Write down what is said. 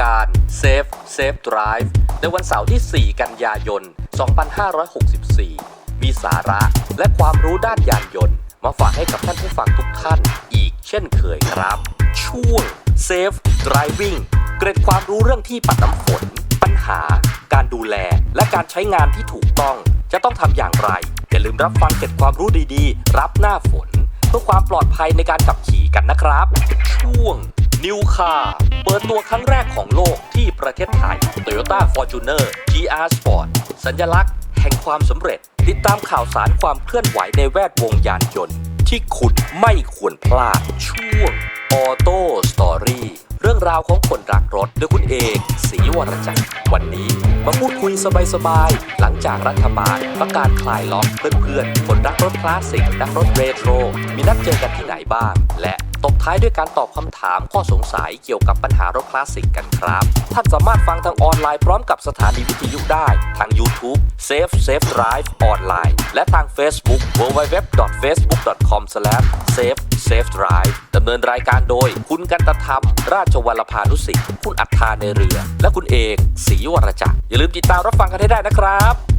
การ Safe Safe Drive ในวันเสาร์ที่ 4 กันยายน 2564 มีสาระและความรู้ด้านยานยนต์ มาฝากให้กับท่านผู้ฟังทุกท่านอีกเช่นเคยครับ ช่วง Safe Driving เกร็ดความรู้เรื่องที่ปัดน้ำฝน ปัญหา การดูแล และการใช้งานที่ถูกต้อง จะต้องทำอย่างไร อย่าลืมรับฟังเกร็ดความรู้ดีๆ รับหน้าฝน เพื่อความปลอดภัยในการขับขี่กันนะครับ ช่วง New Car เปิดตัวครั้งแรกของโลกที่ประเทศไทย Toyota Fortuner GR Sport สัญลักษณ์แห่งความสำเร็จ ติดตามข่าวสารความเคลื่อนไหวในแวดวงยานยนต์ ที่คุณไม่ควรพลาดช่วง Auto Story เรื่องราวของคนรักรถโดยคุณเอกศรีวรจักรวันนี้มาพูดคุยสบายๆ หลังจากรัฐบาลประกาศคลายล็อกเพื่อนๆ คนรักรถคลาสสิกรักรถเรโทร มีนัดเจอกันที่ไหนบ้าง และ บท้ายด้วยการตอบคำถามข้อสงสัยเกี่ยวกับปัญหารถคลาสสิกกันครับ ท่านสามารถฟังทางออนไลน์พร้อมกับสถานีวิทยุได้ทาง YouTube Safe Safe Drive ออนไลน์และทาง Facebook www.facebook.com/safe Safe Drive ดำเนินรายการโดย คุณกันตธรรม ราชวัลพานุสิทธิ์คุณอัฏฐาในเรือ และคุณเอกศรีวรจักรอย่าลืมติดตามรับฟังกันให้ได้นะครับ